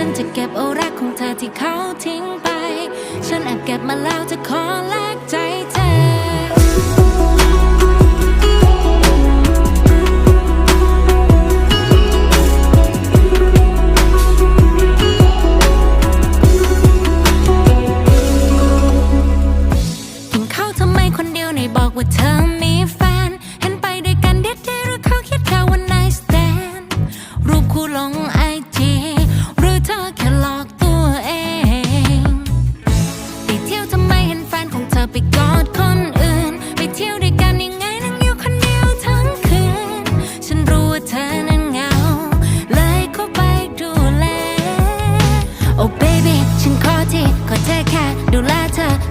ฉันจะเก็บโอรักของเธอที่เขาทิ้งไป ฉันแอบเก็บมาแล้วจะขอแลกใจเธอบอกว่าเธอ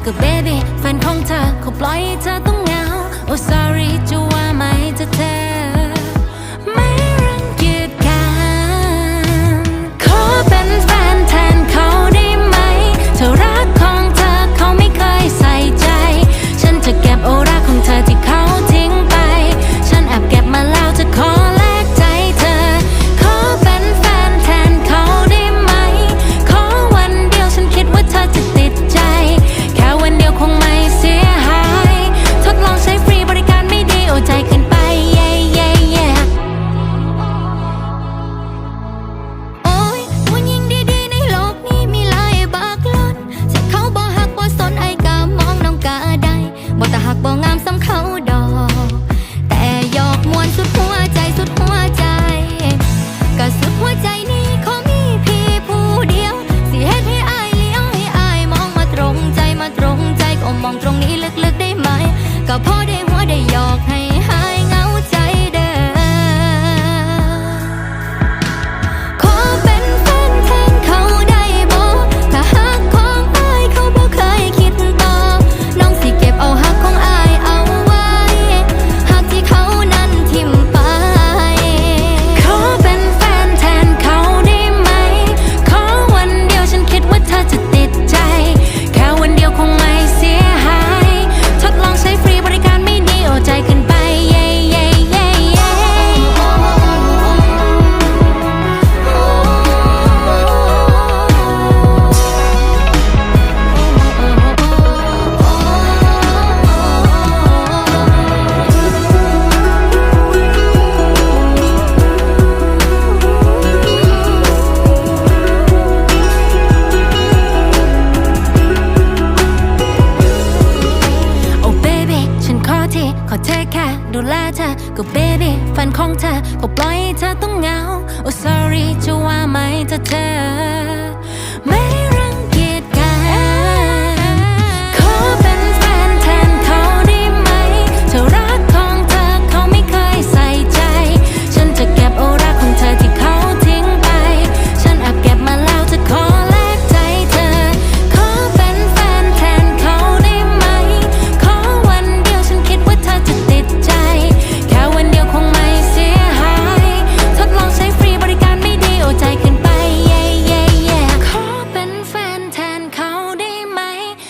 ก็เบบีแฟนของเธอเขาปล่อยเธอต้อง มองตรงนี้ลึกๆได้ไหม ก็พอได้หัวได้หยอกให้ ดูแลเธอ ก็เบบี้แฟนของเธอ ก็ปล่อยเธอต้องเหงา โอ้ sorry จะว่าไหมถ้าเธอไม่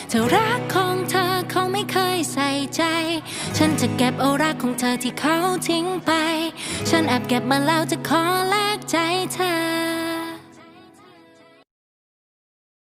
เธอรักของเธอเขาไม่เคยใส่ใจ ฉันจะเก็บโอรักของเธอที่เขาทิ้งไป ฉันแอบเก็บมาแล้วจะขอแลกใจเธอ